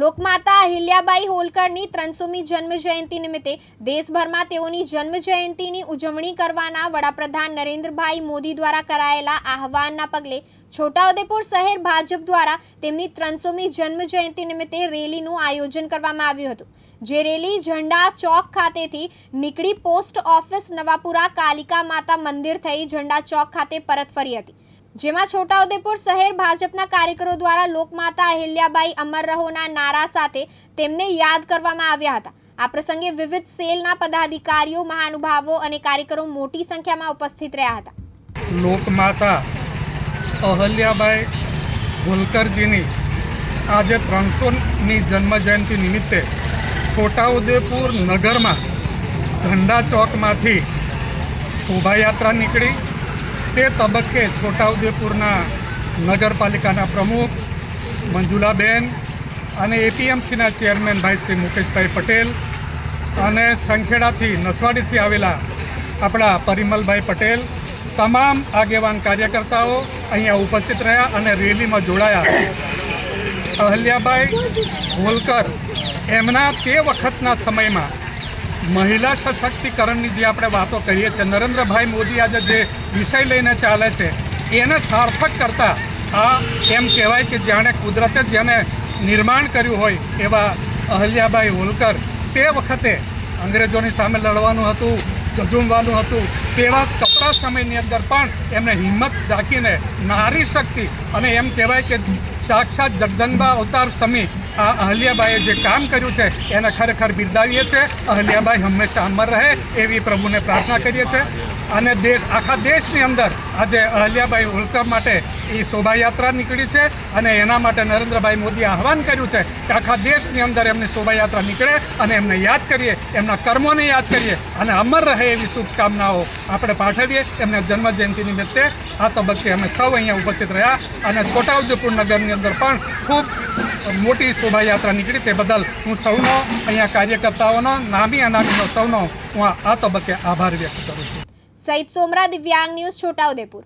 લોકમાતા અહિલ્યાબાઈ હોલકરની ત્રણસોમી જન્મજયંતિ નિમિત્તે દેશભરમાં તેઓની જન્મ જયંતિની ઉજવણી કરવાના વડાપ્રધાન નરેન્દ્રભાઈ મોદી દ્વારા કરાયેલા આહવાનના પગલે છોટાઉદેપુર શહેર ભાજપ દ્વારા તેમની ત્રણસોમી જન્મ જયંતિ નિમિત્તે રેલીનું આયોજન કરવામાં આવ્યું હતું, જે રેલી ઝંડા ચોક ખાતેથી નીકળી પોસ્ટ ઓફિસ નવાપુરા કાલિકા માતા મંદિર થઈ ઝંડા ચોક ખાતે પરત ફરી હતી. જેમાં છોટાઉદેપુર શહેર ભાજપના કાર્યકરો દ્વારા લોકમાતા અહિલ્યાબાઈ અમર રહોના નારા સાથે તેમને યાદ કરવામાં આવ્યા હતા. આ પ્રસંગે વિવિધ સેલના પદાધિકારીઓ, મહાનુભાવો અને કાર્યકરો મોટી સંખ્યામાં ઉપસ્થિત રહ્યા હતા. લોકમાતા અહલ્યાબાઈ હોલકરજીની આજે ત્રણસોની જન્મજયંતિ નિમિત્તે છોટાઉદેપુર નગરમાં ઝંડા ચોકમાંથી શોભાયાત્રા નીકળી. તે તબક્કે છોટાઉદેપુરના નગરપાલિકાના પ્રમુખ મંજુલાબેન અને એપીએમસીના ચેરમેન ભાઈ શ્રી મુકેશભાઈ પટેલ અને સંખેડાથી નસવાડીથી આવેલા આપણા પરિમલભાઈ પટેલ, તમામ આગેવાન કાર્યકર્તાઓ અહીંયા ઉપસ્થિત રહ્યા અને રેલીમાં જોડાયા. અહલ્યાબાઈ હોલકર, એમના તે વખતના સમયમાં મહિલા સશક્તિકરણની જે આપણે વાતો કરીએ છીએ, નરેન્દ્રભાઈ મોદી આજે જે વિષય લઈને ચાલે છે, એને સાર્થક કરતા આ એમ કહેવાય કે જાણે કુદરતે જેને નિર્માણ કર્યું હોય એવા અહલ્યાબાઈ હોલકર તે વખતે અંગ્રેજોની સામે લડવાનું હતું, ઝઝુમવાનું હતું તેવા કપરા સમયની અંદર પણ એમને હિંમત રાખીને નારી શક્તિ અને એમ કહેવાય કે સાક્ષાત જગદંબા અવતાર સમી આ અહલ્યાબાઈએ જે કામ કર્યું છે, એને ખરેખર બિરદાવીએ છીએ. અહલ્યાબાઈ હંમેશા અમર રહે એવી પ્રભુને પ્રાર્થના કરીએ છીએ. અને દેશ, આખા દેશની અંદર આજે અહલ્યાબાઈ હોલકર માટે એ શોભાયાત્રા નીકળી છે અને એના માટે નરેન્દ્રભાઈ મોદીએ આહવાન કર્યું છે કે આખા દેશની અંદર એમની શોભાયાત્રા નીકળે અને એમને યાદ કરીએ, એમના કર્મોને યાદ કરીએ અને અમર રહે એવી શુભકામનાઓ આપણે પાઠવીએ એમને જન્મ જયંતિ નિમિત્તે. આ તબક્કે અમે સૌ અહીંયા ઉપસ્થિત રહ્યા અને છોટાઉદેપુર નગરની અંદર પણ ખૂબ મોટી શોભાયાત્રા નીકળી તે બદલ હું સૌનો અહીંયા કાર્યકર્તાઓનો, નામી અનામીનો સૌનો હું આ તબક્કે આભાર વ્યક્ત કરું છું. સહિત સોમરા દિવ્યાંગ ન્યૂઝ છોટાઉદેપુર.